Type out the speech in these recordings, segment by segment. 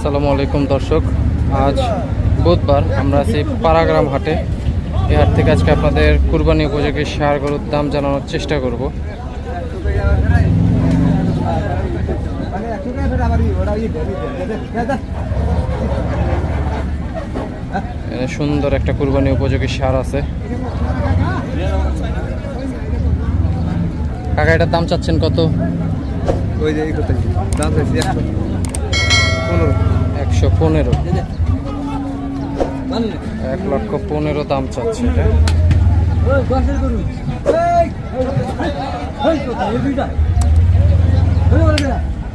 আসসালামু আলাইকুম দর্শক। আজ বুধবার আমরা আছি পাড়াগ্রাম হাটে। এই হাট থেকে আজকে আপনাদের কুরবানি উপযোগী সার গরুর দাম জানানোর চেষ্টা করব। সুন্দর একটা কুরবানি উপযোগী সার আছে। কাকা, এটার দাম চাচ্ছেন কত? ওই যে দাম একশো পনেরো। এক লক্ষ পনেরো। দাম চাচ্ছে এটা।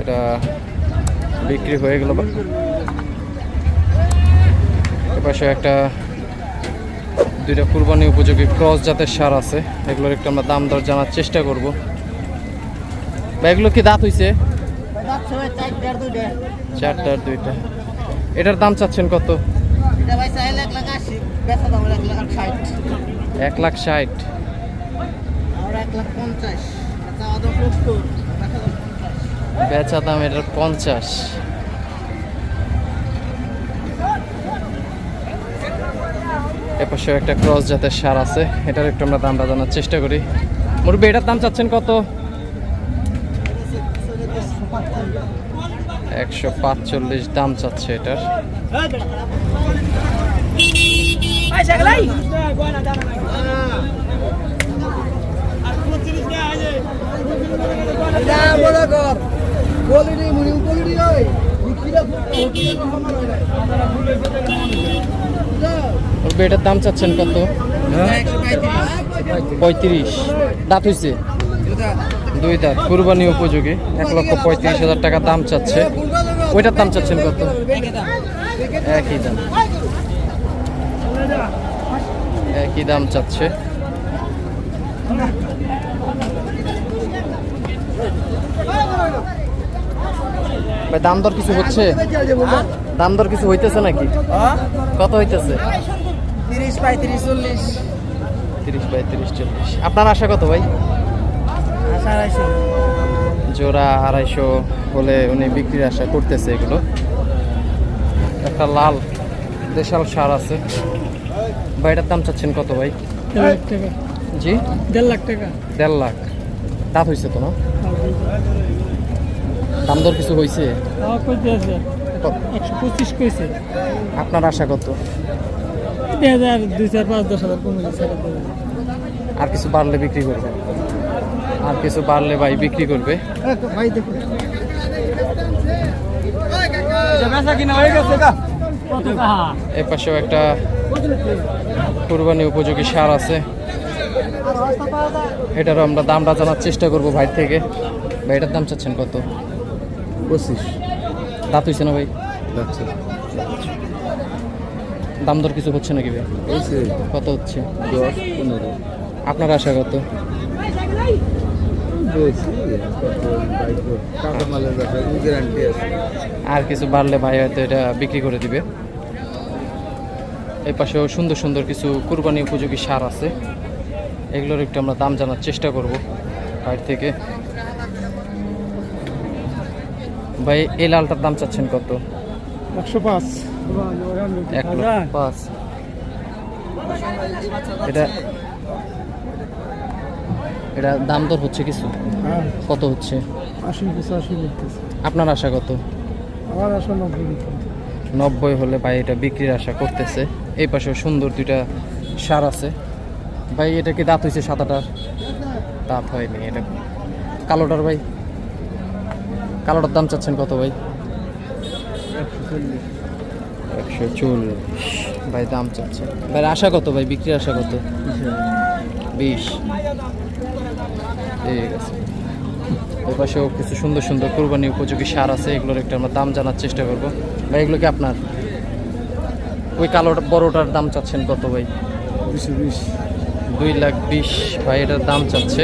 এটা বিক্রি হয়ে গেল বা? এপাশে একটা দুইটা কুরবানি উপযোগী ক্রস জাতের সার আছে। এগুলোর একটু আমরা দাম দর জানার চেষ্টা করব। বা এগুলো কি দাঁত হইছে? চারটার দুইটা। এটার দাম চাচ্ছেন কত? এক লাখ ষাট। বেচা দাম এটার পঞ্চাশ। এপাশে একটা ক্রস জাতের সার আছে। এটার একটু আমরা দামটা জানার চেষ্টা করি। মুরব্বী, এটার দাম চাচ্ছেন কত? একশো পাঁচচল্লিশ দাম চাচ্ছে এটার। মুরব্বী এটার দাম চাচ্ছেন কত? পঁয়ত্রিশ। দাঁত হইছে? দুই দাঁত কুরবানি উপযোগী। এক লক্ষ পঁয়ত্রিশ হাজার টাকা দাম চাচ্ছে। ওইটার দাম চাচ্ছেন কত? একই দাম। একই দাম চাচ্ছে। ভাই দাম দর কিছু হচ্ছে? দাম দর কিছু হইতেছে নাকি? কত হইতেছে? তিরিশ পঁয়ত্রিশ চল্লিশ। তিরিশ বাই তিরিশ চল্লিশ। আপনার আশা কত ভাই? জোড়া আড়াইশো হলে উনি বিক্রির আশা করতেছে এগুলো। একটা লাল দেশাল সার আছে। ভাই এটার দাম চাচ্ছেন কত ভাই? জি? দেড় লাখ টাকা। দেড় লাখ। দাঁত হয়েছে তো না? দাম দর কিছু হয়েছে একশো পঁচিশ কইছে। আপনার আশা কত? দুই হাজার দুই চার পাঁচ দশ হাজার আর কিছু বাড়লে বিক্রি করবে আর কিছু বাড়লে ভাই বিক্রি করবে। ভাই দেখুন এ পাশেও একটা কুরবানি উপযোগী সার আছে। এটারও আমরা দামটা জানার চেষ্টা করব ভাই থেকে। ভাই এটার দাম চাচ্ছেন কত? পঁচিশ। দাঁত হইছে না ভাই? দাম দর কিছু হচ্ছে নাকি ভাই? কত হচ্ছে? দশ পনেরো। আপনার আশা কত? আর কিছু বাড়লে ভাই হয়তো এটা বিক্রি করে দিবে। এই পাশেও সুন্দর সুন্দর কিছু কুরবানি উপযোগী সার আছে। এগুলোর একটু আমরা দাম জানার চেষ্টা করব বাইরে থেকে। ভাই এই লালটার দাম চাচ্ছেন কত? একশো পাঁচ। এক পাঁচ। এটা এটা দাম দর হচ্ছে কিছু? হ্যাঁ। কত হচ্ছে? আশি পঁচাশি আপনার আশা কত? আমার আসলে নব্বই নব্বই হলে ভাই এটা বিক্রির আশা করতেছে। এই পাশে সুন্দর দুইটা সার আছে। ভাই এটা কি দাঁত হয়েছে সাদাটার? দাঁত হয়নি এটা কালোটার ভাই। কালোটার দাম চাচ্ছেন কত ভাই? একশো চল্লিশ। ভাই দাম চাচ্ছে ভাই আশা কত ভাই? বিক্রির আশা কত? বিশ। ঠিক আছে ওই পাশেও কিছু সুন্দর সুন্দর কোরবানি উপযোগী সার আছে এগুলোর একটু আমরা দাম জানার চেষ্টা করব। ভাই এগুলো কি আপনার? ওই কালো বড়টার দাম চাচ্ছেন কত ভাই? দুশো বিশ। দুই লাখ বিশ ভাই এটার দাম চাচ্ছে।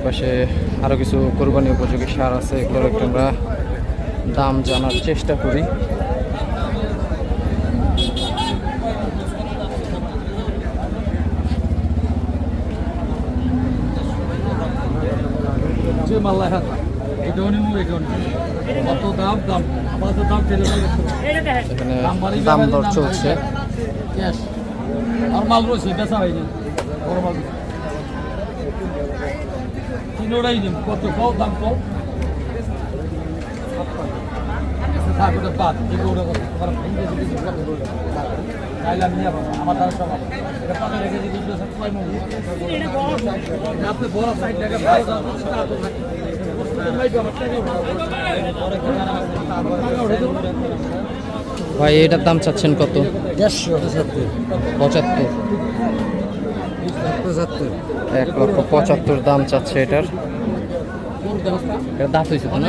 এপাশে আরও কিছু কোরবানি উপযোগী সার আছে এগুলোর একটু আমরা দাম জানার চেষ্টা করি। মাল্লা হাত এটা উনি মুড়ে কোন কত দাম দাম আমার তো দাম এখানে দাম দর চলছে ক্যাশ আর মাল রয়েছে বেচা হয়নি বড় মাল তিনোটাই নিন কত কও দাম কও থাক বাদ কথা আমার ভেঙে যদি কিছু কথা বলে তাইলে আমি নিয়ে পাবো আমার দ্বারা সব এটা পাতা রেখে যদি দুটো সব কয় আপনি বড় সাইড থেকে ভালো দাম ভাই এটার দাম চাচ্ছেন কত? দেড়শো। পঁচাত্তর। পঁচাত্তর। এক লক্ষ পঁচাত্তর দাম চাচ্ছে এটার। এটা দাঁত হয়েছে তো না?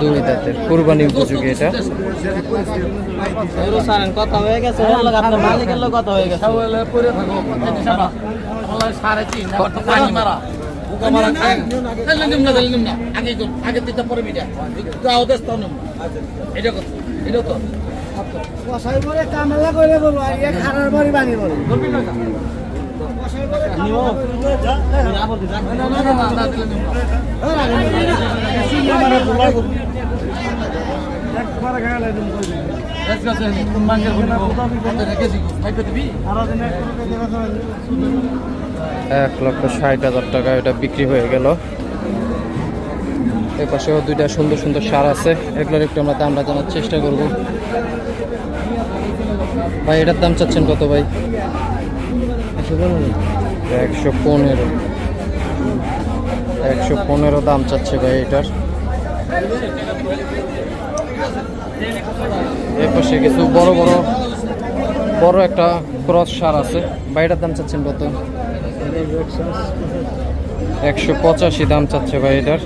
দুই দাঁতের কুরবানি উপযোগী এটা। কথা হয়ে গেছে। মালিকের লোক হয়ে গেছে। সাড়ে তিন পানি মারা। এটা কত? এটা তো? কামলা করে বলব আর এক বাড়ি বানিয়ে বলব এক লক্ষ ষাট হাজার টাকা এটা বিক্রি হয়ে গেল। এ পাশেও দুইটা সুন্দর সুন্দর সার আছে। এগুলোর একটু আমরা দামটা জানার চেষ্টা করব। ভাই, এটার দাম চাচ্ছেন কত ভাই? একশো পনেরো। একশো পনেরো দাম চাচ্ছে ভাই এটার। এর পাশে কিছু বড় বড় বড় একটা ক্রস সার আছে। ভাই, এটার দাম চাচ্ছেন কত? একশো পঁচাশি দাম চাচ্ছে ভাই এটার।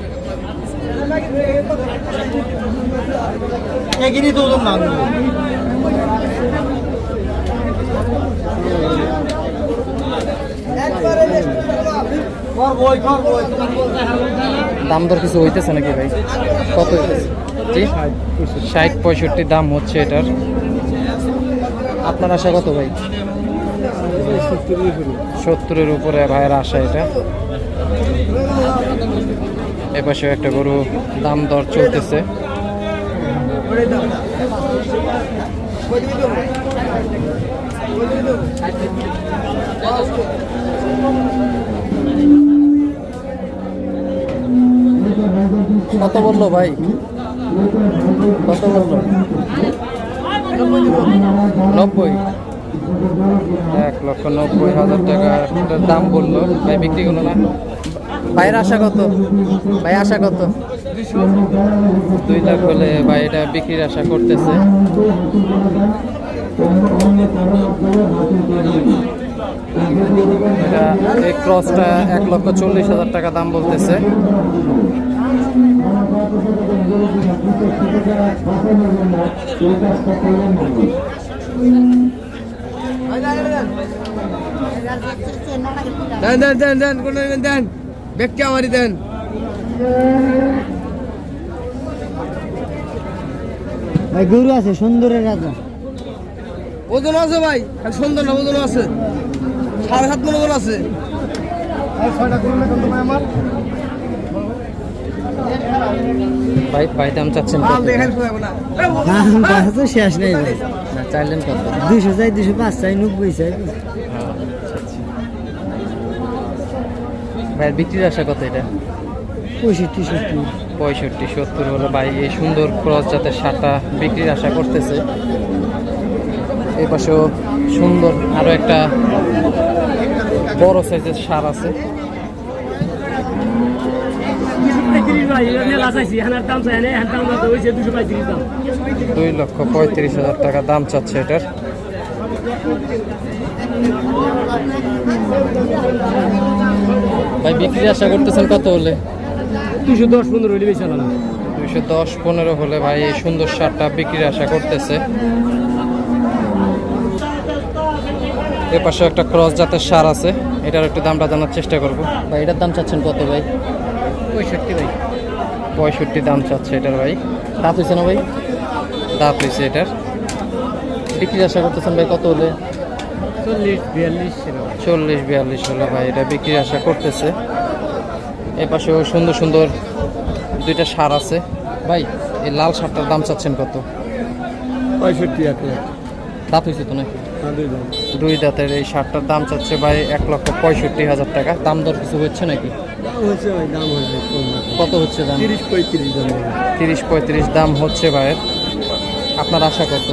এগিয়ে দাম দর কিছু হইতেছে নাকি ভাই? কত হইতেছে? ষাট পঁয়ষট্টি দাম হচ্ছে এটার। আপনার আশা কত ভাই? সত্তরের উপরে ভাইয়ের আশা এটা। এপাশে একটা গরু দাম দর চলতেছে। কত বলল ভাই? কত বলল? নব্বই। এক লক্ষ নব্বই হাজার টাকা দাম বলল। ভাই, বিক্রি করল না? ভাইয়ের আশা কত? ভাই, আশা কত? দুই লাখ হলে ভাই এটা বিক্রির আশা করতেছে। এটা এই ক্রসটা এক লক্ষ চল্লিশ হাজার টাকা দাম বলতেছে। দেন দেন দেন দেন কোন নেবেন দেন। ব্যক্তি আমারই দেন। ভাই গরু আছে সুন্দরের রাজা। ওজন আছে ভাই সুন্দর না ওজন আছে। সাড়ে সাত মন ওজন আছে। ভাই ভাই দাম চাচ্ছেন দাম তো শেষ নেই ভাই। চাইলেন কত? দুইশো চাই দুইশো পাঁচ চাই নব্বই চাই। ভাইয়ের বিক্রির আশা কত এটা? পঁয়ষট্টি সত্তর। পঁয়ষট্টি সত্তর হলো ভাই এই সুন্দর ক্রস জাতের সারটা বিক্রির আশা করতেছে। এই পাশেও সুন্দর আরও একটা বড় সাইজের সার আছে। দুই লক্ষ পঁয়ত্রিশ হাজার টাকা দাম চাচ্ছে এটার। ভাই বিক্রি আশা করতেছেন কত হলে? দুশো দশ পনেরো হলে বেশি না। দুইশো দশ পনেরো হলে ভাই এই সুন্দর সারটা বিক্রির আশা করতেছে। এ পাশে একটা ক্রস জাতের সার আছে এটার একটু দামটা জানার চেষ্টা করব। ভাই এটার দাম চাচ্ছেন কত ভাই? পঁয়ষট্টি ভাই। পঁয়ষট্টি দাম চাচ্ছে এটার ভাই। দাঁত হয়েছে না ভাই? দাঁত হয়েছে এটার। বিক্রি আশা করতেছেন ভাই কত হলে? চল্লিশ বিয়াল্লিশ চল্লিশ বিয়াল্লিশ হলে ভাই এটা বিক্রি আশা করতেছে। পাশেও সুন্দর সুন্দর দুইটা সার আছে। ভাই এই লাল সারটার দাম চাচ্ছেন কত? পঁয়ষট্টি এক লাখ। দাঁত হয়েছে তো নাকি? হ্যাঁ, দুই দাঁতের এই শার্টটার দাম চাচ্ছে ভাই এক লক্ষ পঁয়ষট্টি হাজার টাকা। দাম দর কিছু হচ্ছে নাকি। কত হচ্ছে দাম? তিরিশ পঁয়ত্রিশ দাম তিরিশ পঁয়ত্রিশ দাম হচ্ছে ভাইয়ের আপনার আশা কত?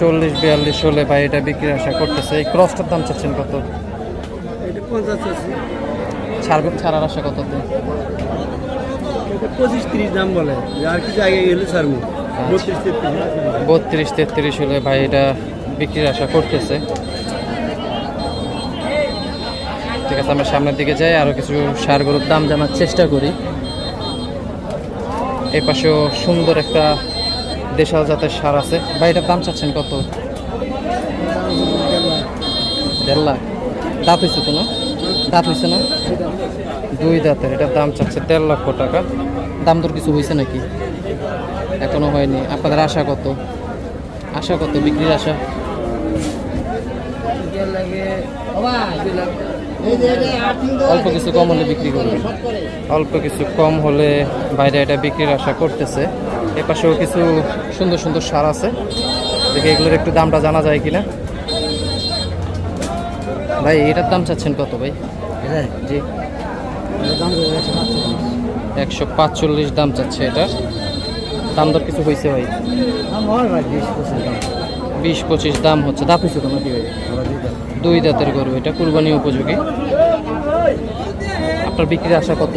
চল্লিশ বিয়াল্লিশ হলে ভাই এটা বিক্রির আশা করতেছে। এই ক্রসটার দাম চাচ্ছেন কত? ছাড়বে ছাড়ার আশা কত? পঁচিশ তিরিশ দাম বলে। আর কিছু আগে গেলে ছাড়বো। বত্রিশ তেত্রিশ হলে ভাই এটা বিক্রির আশা করতেছে। ঠিক আছে, আমরা সামনের দিকে যাই আরও কিছু সার গরুর দাম জানার চেষ্টা করি। এই পাশেও সুন্দর একটা দেশাল জাতের সার আছে। ভাই, এটার দাম চাচ্ছেন কত? দেড় লাখ। দাঁত হয়েছে তো না? দাঁত হয়েছে না? দুই দাঁতের, এটার দাম চাচ্ছে দেড় লক্ষ টাকা। দাম দর কিছু হয়েছে নাকি? এখনও হয়নি। আপনাদের আশা কত? আশা কত? বিক্রির আশা? অল্প কিছু কম হলে বিক্রি করবে অল্প কিছু কম হলে বাইরে এটা বিক্রির আশা করতেছে। এ পাশেও কিছু সুন্দর সুন্দর সার আছে। দেখে এগুলোর একটু দামটা জানা যায় কিনা। ভাই, এটার দাম চাচ্ছেন কত ভাই? জি। একশো পাঁচচল্লিশ দাম চাচ্ছে এটার। দাম দর কিছু হয়েছে ভাই? বিশ পঁচিশ দাম হচ্ছে। দাঁত হয়েছে তো নাকি ভাই? দুই দাঁতের গরু। এটা কুরবানি উপযোগী? আপনার বিক্রির আশা কত?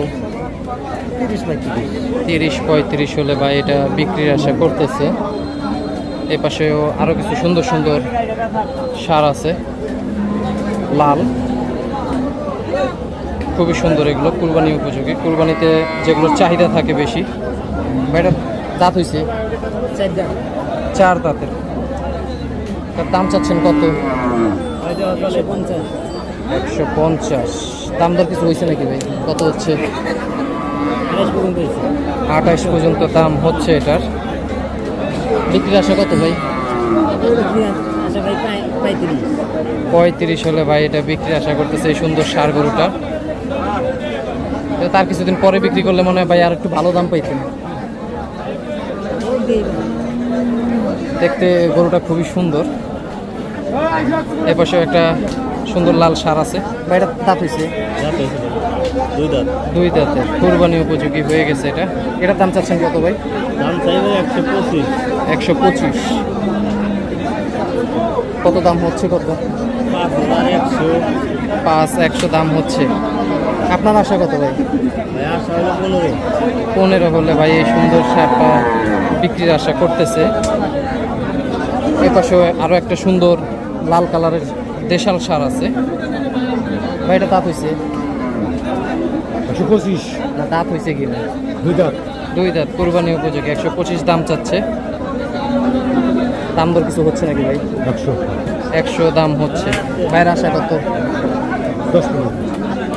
তিরিশ পঁয়ত্রিশ হলে ভাই এটা বিক্রির আশা করতেছে। এ পাশেও আরও কিছু সুন্দর সুন্দর সার আছে। লাল। খুবই সুন্দর এগুলো। কুরবানি উপযোগী। কুরবানিতে যেগুলোর চাহিদা থাকে বেশি। এটা দাঁত হয়েছে চার দাঁতের। তার দাম চাচ্ছেন কত? একশো পঞ্চাশ। দাম দর কিছু হয়েছে নাকি ভাই? কত হচ্ছে? আঠাশ পর্যন্ত দাম হচ্ছে এটার। বিক্রির আশা কত ভাই? পঁয়ত্রিশ। হলে ভাই এটা বিক্রি আশা করতেছে এই সুন্দর সার গরুটা। তার কিছুদিন পরে বিক্রি করলে মনে হয় ভাই আর একটু ভালো দাম পাইতেন। দেখতে গরুটা খুবই সুন্দর। এ পাশেও একটা সুন্দর লাল সার আছে। ভাই এটা দাঁত হয়েছে দুই দাঁতে। কুরবানি উপযোগী হয়ে গেছে এটা। এটার দাম চাচ্ছেন কত ভাই? দাম চাইবে একশো পঁচিশ। একশো পঁচিশ। কত দাম হচ্ছে কত? পাঁচ একশো। পাঁচ একশো দাম হচ্ছে। আপনার আশা কত ভাই? পনেরো হলে ভাই এই সুন্দর সারটা বিক্রির আশা করতেছে। এ পাশে আরও একটা সুন্দর লাল কালারের দেশাল সার আছে। ভাই এটা দাঁত হয়েছে একশো পঁচিশ। না দাঁত হয়েছে কি না? দুই দাঁত। দুই দাঁত কোরবানি উপযোগী। একশো পঁচিশ দাম চাচ্ছে। দাম দর কিছু হচ্ছে নাকি ভাই? একশো। একশো দাম হচ্ছে। ভাইয়ের আশা কত? দশ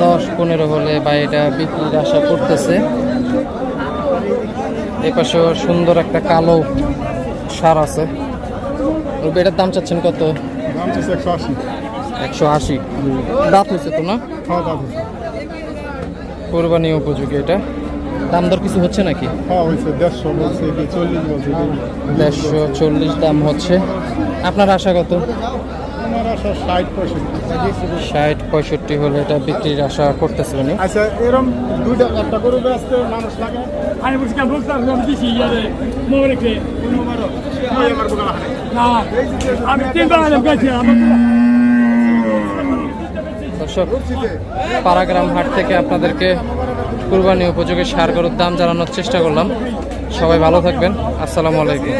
দশ পনেরো হলে বা এটা বিক্রির আশা করতেছে। এপাশেও সুন্দর একটা কালো সার আছে। এটার দাম চাচ্ছেন কত? দাম একশো আশি। দাঁত হয়েছে তো না? খাওয়া কোরবানি উপযোগী এটা। দাম দর কিছু হচ্ছে নাকি? হ্যাঁ দেড়শো চল্লিশ দাম হচ্ছে। আপনার আশা কত? ষাট পঁয়ষট্টি। হলে এটা বিক্রির আশা করতেছে উনি আচ্ছা এরকম দুইটা একটা করে ব্যস্ত মানুষ লাগে? আমি বলছি কেন বলতে আমি দিছি ইয়ারে মোবাইলকে না আমি তিনবার আলাম গেছি দর্শক পারাগ্রাম হাট থেকে আপনাদেরকে কুরবানি উপযোগী সার গরুর দাম জানানোর চেষ্টা করলাম। সবাই ভালো থাকবেন। আসসালামু আলাইকুম।